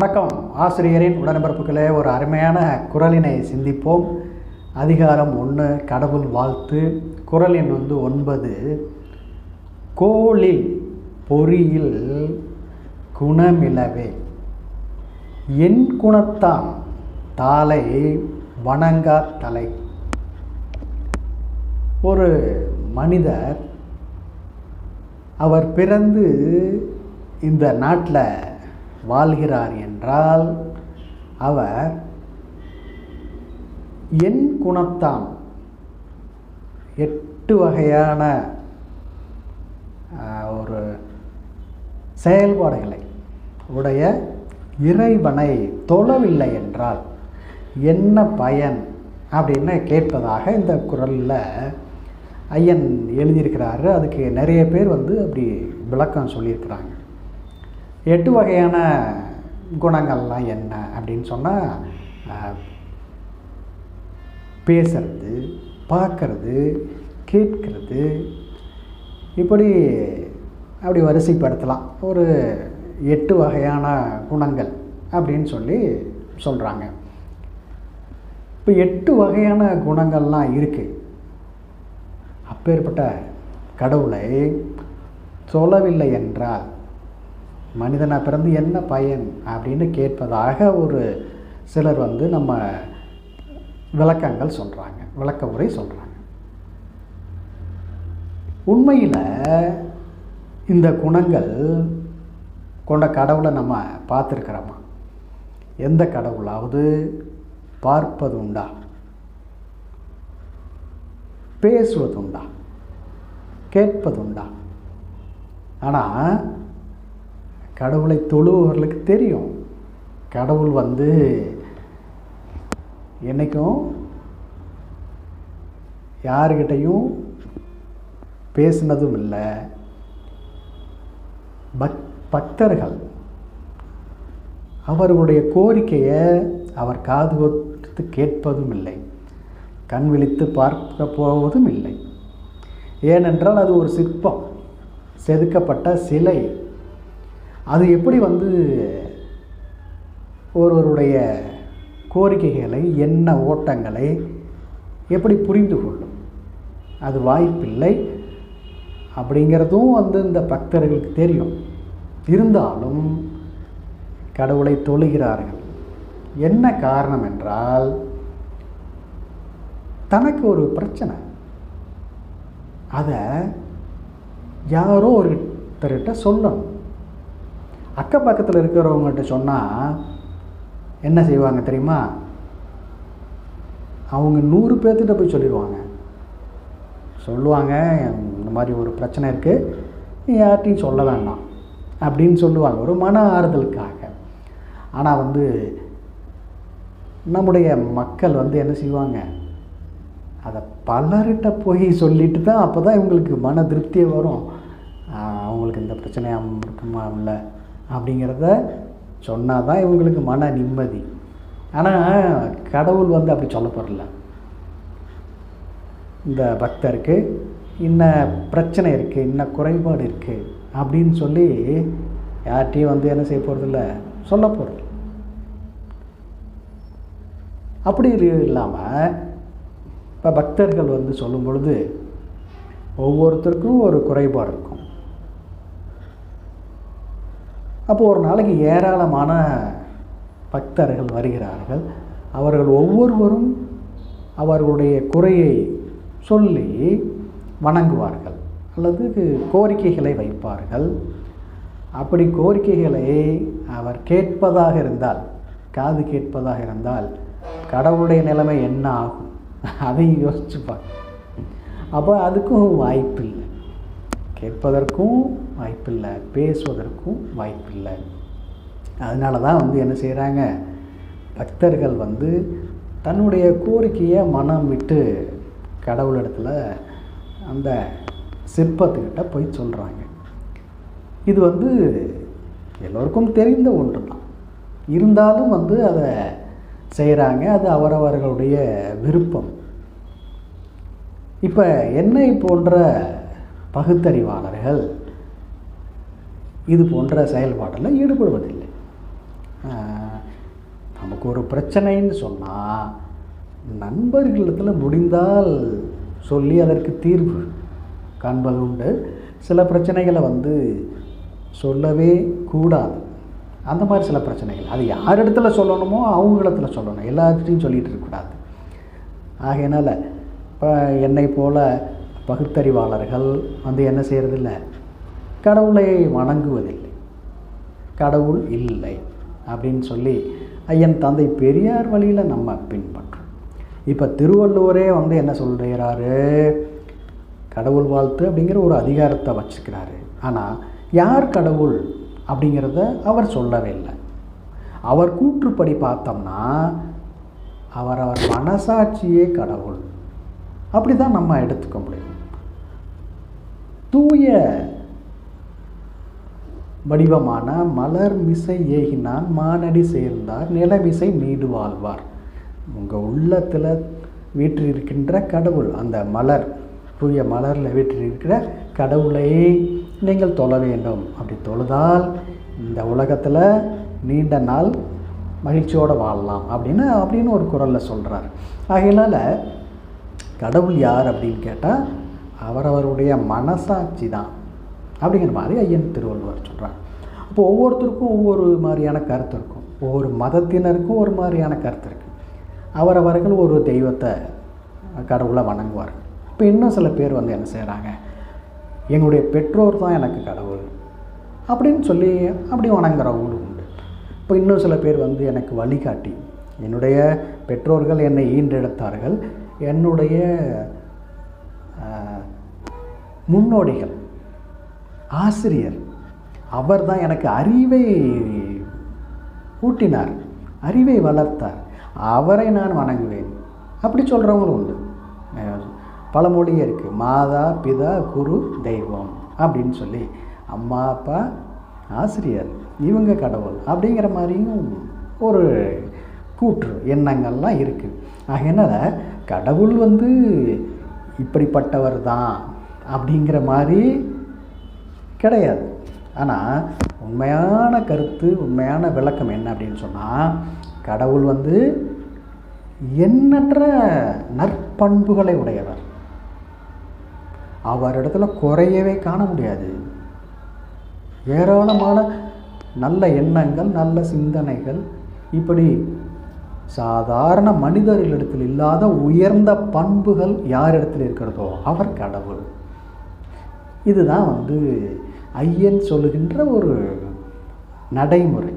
வணக்கம். ஆசிரியரின் உடன்பிறப்புகளே ஒரு அருமையான குரலினை சிந்திப்போம். அதிகாரம் ஒன்று கடவுள் வாழ்த்து. குரலின் வந்து ஒன்பது. கோளில் பொறியில் குணமிலவே. என் குணத்தான் தாளை வணங்கா தலை. ஒரு மனிதர் அவர் பிறந்து இந்த நாட்டில் வாழ்கிறார் என்றால் அவர் என் குணத்தான் எட்டு வகையான ஒரு செயல்பாடுகளை உடைய இறைவனை தொழவில்லை என்றால் என்ன பயன் அப்படின்னு கேட்பதாக இந்த குரலில் ஐயன் எழுதியிருக்கிறாரு. அதுக்கு நிறைய பேர் வந்து அப்படி விளக்கம் சொல்லியிருக்கிறாங்க. எட்டு வகையான குணங்கள்லாம் என்ன அப்படின்னு சொன்னால் பேசுறது பார்க்கறது கேட்கறது இப்படி அப்படி வரிசைப்படுத்தலாம். ஒரு எட்டு வகையான குணங்கள் அப்படின்னு சொல்லி சொல்கிறாங்க இப்போ எட்டு வகையான குணங்கள்லாம் இருக்குது அப்பேற்பட்ட கடவுளை சொல்லவில்லை என்றால் மனிதனாக பிறந்து என்ன பயன் அப்படின்னு கேட்பதாக ஒரு சிலர் வந்து நம்ம விளக்கங்கள் சொல்கிறாங்க விளக்க உரை சொல்கிறாங்க உண்மையில் இந்த குணங்கள் கொண்ட கடவுளை நம்ம பார்த்துருக்குறோமா? எந்த கடவுளாவது பார்ப்பது உண்டா? பேசுவது உண்டா? கேட்பது உண்டா? ஆனால் கடவுளை தொழுபவர்களுக்கு தெரியும். கடவுள் வந்து என்றைக்கும் யாருக்கிட்டையும் பேசினதும் இல்லை. பக் பக்தர்கள். அவர்களுடைய கோரிக்கையை அவர் காது கொடுத்து கேட்பதும் இல்லை. கண் விழித்து பார்க்க போவதும் இல்லை. ஏனென்றால் அது ஒரு சிற்பம். செதுக்கப்பட்ட சிலை. அது எப்படி வந்து ஒருவருடைய கோரிக்கைகளை என்ன ஓட்டங்களை எப்படி புரிந்து கொள்ளும்? அது வாய்ப்பில்லை. அப்படிங்கிறதும் வந்து இந்த பக்தர்களுக்கு தெரியும். இருந்தாலும் கடவுளை தொழுகிறார்கள். என்ன காரணம் என்றால் தனக்கு ஒரு பிரச்சனை. அதை யாரோ ஒருத்தர்கிட்ட சொல்லணும். அக்கம் பக்கத்தில் இருக்கிறவங்ககிட்ட சொன்னால் என்ன செய்வாங்க தெரியுமா? அவங்க நூறு பேர்த்திட்ட போய் சொல்லிடுவாங்க. சொல்லுவாங்க இந்த மாதிரி ஒரு பிரச்சனை இருக்குது நீ சொல்ல வேண்டாம் அப்படின்னு சொல்லுவாங்க ஒரு மன ஆறுதலுக்காக. ஆனால் வந்து நம்முடைய மக்கள் வந்து என்ன செய்வாங்க? அதை பலர்கிட்ட போய் சொல்லிட்டு தான் அப்போ தான் இவங்களுக்கு மன திருப்தியே வரும். அவங்களுக்கு இந்த பிரச்சனையாக இருக்குமா இல்லை? அப்படிங்கிறத சொன்னால் தான் இவங்களுக்கு மன நிம்மதி. ஆனால் கடவுள் வந்து அப்படி சொல்ல போகிறல இந்த பக்தருக்கு இன்ன பிரச்சனை இருக்குது இன்ன குறைபாடு இருக்குது அப்படின்னு சொல்லி யார்கிட்டையும் வந்து என்ன செய்ய போகிறதில்ல சொல்ல போகிறது அப்படி இல்லாமல் இப்போ பக்தர்கள் வந்து சொல்லும் பொழுது ஒவ்வொருத்தருக்கும் ஒரு குறைபாடு இருக்கும். அப்போ ஒரு நாளைக்கு ஏராளமான பக்தர்கள் வருகிறார்கள். அவர்கள் ஒவ்வொருவரும் அவர்களுடைய குறையை சொல்லி வணங்குவார்கள். அல்லது கோரிக்கைகளை வைப்பார்கள். அப்படி கோரிக்கைகளை அவர் கேட்பதாக இருந்தால் காது கேட்பதாக இருந்தால் கடவுளுடைய நிலைமை என்ன ஆகும்? அதையும் யோசிச்சுப்பாங்க அப்போ அதுக்கும் வாய்ப்பில்லை. கேட்பதற்கும் வாய்ப்பில்லை பேசுவதற்கும் வாய்ப்பில்லை. அதனால தான் வந்து என்ன செய்கிறாங்க பக்தர்கள் வந்து தன்னுடைய கோரிக்கையை மனம் விட்டு கடவுளிடத்தில் அந்த சிற்பத்துக்கிட்ட போய் சொல்கிறாங்க இது வந்து எல்லோருக்கும் தெரிந்த ஒன்று தான். இருந்தாலும் வந்து அதை செய்கிறாங்க அது அவரவர்களுடைய விருப்பம். இப்போ என்னை போன்ற பகுத்தறிவாளர்கள் இது போன்ற செயல்பாட்டில் ஈடுபடுவதில்லை. நமக்கு ஒரு பிரச்சனைன்னு சொன்னால் நண்பர்களிடத்தில் முடிந்தால் சொல்லி அதற்கு தீர்வு காண்பது உண்டு. சில பிரச்சனைகளை வந்து சொல்லவே கூடாது. அந்த மாதிரி சில பிரச்சனைகள். அது யார் இடத்துல சொல்லணுமோ அவங்க இடத்துல சொல்லணும். எல்லாத்துட்டையும் சொல்லிகிட்டு இருக்கக்கூடாது ஆகையினால் இப்போ என்னை போல பகுத்தறிவாளர்கள் வந்து என்ன செய்கிறதில்ல கடவுளை வணங்குவதில்லை. கடவுள் இல்லை அப்படின்னு சொல்லி ஐயன் தந்தை பெரியார் வழியில் நம்ம பின்பற்றோம் இப்போ திருவள்ளுவரே வந்து என்ன சொல்கிறாரு கடவுள் வாழ்த்து அப்படிங்கிற ஒரு அதிகாரத்தை வச்சுக்கிறாரு. ஆனால் யார் கடவுள் அப்படிங்கிறத அவர் சொல்லவே இல்லை. அவர் கூற்றுப்படி பார்த்தோம்னா அவர் அவர் மனசாட்சியே கடவுள். அப்படி தான் நம்ம எடுத்துக்க முடியும். தூய வடிவமான மலர் மிசை ஏகினான் மானடி சேர்ந்தார் நிலமிசை நீடு வாழ்வார். உங்கள் உள்ளத்தில் வீற்றிருக்கின்ற கடவுள் அந்த மலர் தூய மலரில் வீற்றிருக்கிற கடவுளை நீங்கள் தொழ வேண்டும். அப்படி தொழுதால் இந்த உலகத்தில் நீண்ட நாள் மகிழ்ச்சியோடு வாழலாம் அப்படின்னு அப்படின்னு ஒரு குரலில் சொல்கிறார் ஆகையினால் கடவுள் யார் அப்படின்னு கேட்டால் அவரவருடைய மனசாட்சி தான். அப்படிங்கிற மாதிரி ஐயன் திருவள்ளுவர் சொல்கிறார் அப்போ ஒவ்வொருத்தருக்கும் ஒவ்வொரு மாதிரியான கருத்து இருக்கும். ஒவ்வொரு மதத்தினருக்கும் ஒரு மாதிரியான கருத்து இருக்குது அவரவர்கள் ஒரு தெய்வத்தை கடவுளை வணங்குவார்கள். இப்போ இன்னும் சில பேர் வந்து என்ன செய்கிறாங்க எங்களுடைய பெற்றோர் தான் எனக்கு கடவுள் அப்படின்னு சொல்லி அப்படி வணங்குறவங்களும் உண்டு. இப்போ இன்னும் சில பேர் வந்து எனக்கு வழிகாட்டி என்னுடைய பெற்றோர்கள் என்னை ஈன்றெடுத்தார்கள். என்னுடைய முன்னோடிகள் ஆசிரியர் அவர் தான் எனக்கு அறிவை ஊட்டினார் அறிவை வளர்த்தார். அவரை நான் வணங்குவேன். அப்படி சொல்கிறவங்களும் உண்டு. பழமொழியே இருக்குது மாதா பிதா குரு தெய்வம் அப்படின்னு சொல்லி அம்மா அப்பா ஆசிரியர் இவங்க கடவுள் அப்படிங்கிற மாதிரியும் ஒரு கூற்று எண்ணங்கள்லாம் இருக்குது ஆகையினால கடவுள் வந்து இப்படிப்பட்டவர் தான் அப்படிங்கிற மாதிரி கிடையாது. ஆனால் உண்மையான கருத்து உண்மையான விளக்கம் என்ன அப்படின்னு சொன்னால் கடவுள் வந்து எண்ணற்ற நற்பண்புகளை உடையவர். அவரிடத்துல குறையவே காண முடியாது. ஏராளமான நல்ல எண்ணங்கள் நல்ல சிந்தனைகள் இப்படி சாதாரண மனிதர்களிடத்தில் இல்லாத உயர்ந்த பண்புகள் யாரிடத்தில் இருக்கிறதோ அவர் கடவுள். இதுதான் வந்து ஐயன் சொல்லுகின்ற ஒரு நடைமுறை.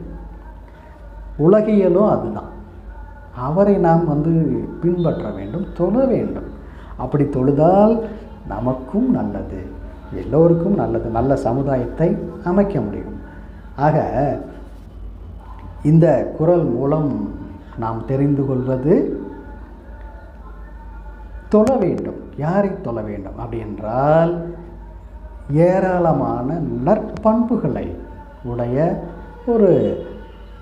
உலகியலும் அதுதான். அவரை நாம் வந்து பின்பற்ற வேண்டும் தொழ வேண்டும். அப்படி தொழுதால் நமக்கும் நல்லது எல்லோருக்கும் நல்லது நல்ல சமுதாயத்தை அமைக்க முடியும். ஆக இந்த குரல் மூலம் நாம் தெரிந்து கொள்வது தொழ வேண்டும். யாரை தொழ வேண்டும்? அப்படி என்றால் ஏராளமான நற்பண்புகளை உடைய ஒரு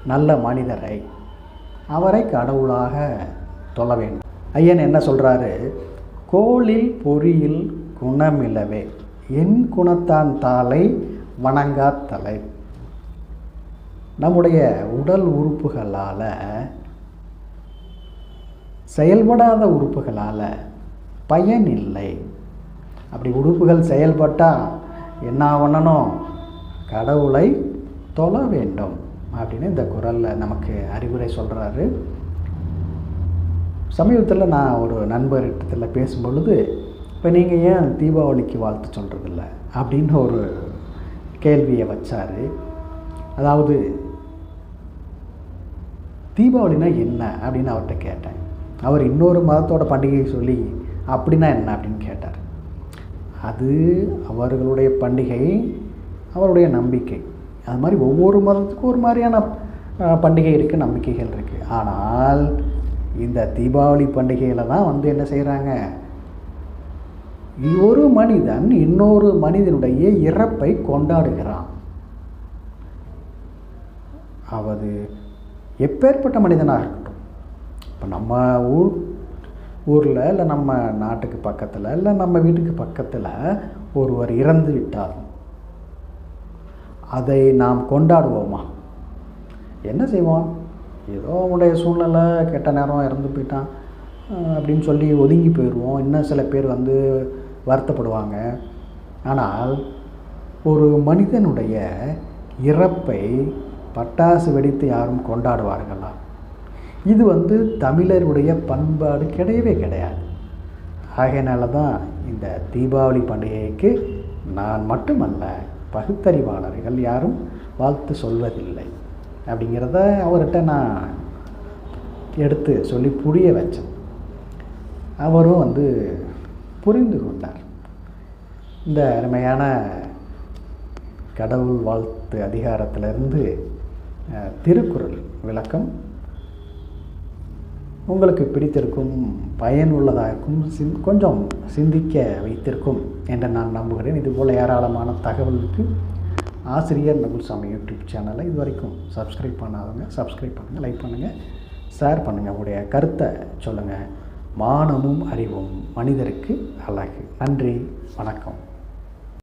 நல்ல மனிதரை அவரை கடவுளாக தொழ வேண்டும். ஐயன் என்ன சொல்கிறாரு கோளில் பொறியில் குணமிலவே என் குணத்தான் தாளை வணங்காத்தலை தலை. நம்முடைய உடல் உறுப்புகளால் செயல்படாத உறுப்புகளால் பயன் இல்லை. அப்படி உறுப்புகள் செயல்பட்டால் என்ன பண்ணணும் கடவுளை தொழ வேண்டும் அப்படின்னு இந்த குரலில் நமக்கு அறிவுரை சொல்கிறாரு சமீபத்தில் நான் ஒரு நண்பர்கிட்டத்தில் பேசும்பொழுது இப்போ நீங்கள் ஏன் தீபாவளிக்கு வாழ்த்து சொல்கிறதில்ல அப்படின்னு ஒரு கேள்வியை வச்சார். அதாவது தீபாவளினா என்ன? அப்படின்னு அவர்கிட்ட கேட்டேன். அவர் இன்னொரு மதத்தோட பண்டிகையை சொல்லி அப்படின்னா என்ன? அப்படின்னு கேட்டார். அது அவர்களுடைய பண்டிகை அவருடைய நம்பிக்கை. அது மாதிரி ஒவ்வொரு மதத்துக்கும் ஒரு மாதிரியான பண்டிகை இருக்குது நம்பிக்கைகள் இருக்குது ஆனால் இந்த தீபாவளி பண்டிகையில் தான் வந்து என்ன செய்கிறாங்க ஒரு மனிதன் இன்னொரு மனிதனுடைய இறப்பை கொண்டாடுகிறான். அவது எப்பேற்பட்ட மனிதனாக இருக்கும் இப்போ நம்ம ஊர் ஊரில் இல்லை நம்ம நாட்டுக்கு பக்கத்தில் இல்லை நம்ம வீட்டுக்கு பக்கத்தில் ஒருவர் இறந்து விட்டார். அதை நாம் கொண்டாடுவோமா? என்ன செய்வோம்? ஏதோ அவனுடைய சூழ்நிலை கெட்ட நேரம் இறந்து போயிட்டான் அப்படின்னு சொல்லி ஒதுங்கி போயிடுவோம். இன்னும் சில பேர் வந்து வருத்தப்படுவாங்க. ஆனால் ஒரு மனிதனுடைய இறப்பை பட்டாசு வெடித்து யாரும் கொண்டாடுவார்களா? இது வந்து தமிழருடைய பண்பாடு கிடையவே கிடையாது. ஆகையினால தான் இந்த தீபாவளி பண்டிகைக்கு நான் மட்டுமல்ல பகுத்தறிவாளர்கள் யாரும் வாழ்த்து சொல்வதில்லை. அப்படிங்கிறத அவர்கிட்ட நான் எடுத்து சொல்லி புரிய வச்சேன். அவரும் வந்து புரிந்து கொண்டார். இந்த அருமையான கடவுள் வாழ்த்து அதிகாரத்திலிருந்து திருக்குறள் விளக்கம் உங்களுக்கு பிடித்திருக்கும் பயனுள்ளதாக இருக்கும் சிந் கொஞ்சம் சிந்திக்க வைத்திருக்கும் என்று நான் நம்புகிறேன். இதுபோல் ஏராளமான தகவலுக்கு ஆசிரியர் நகுல்சாமி யூடியூப் சேனலை இது வரைக்கும் சப்ஸ்கிரைப் பண்ணாதவங்க சப்ஸ்கிரைப் பண்ணுங்கள் லைக் பண்ணுங்கள் ஷேர் பண்ணுங்கள் உங்களுடைய கருத்தை சொல்லுங்கள் மானமும் அறிவும் மனிதருக்கு அழகு. நன்றி வணக்கம்.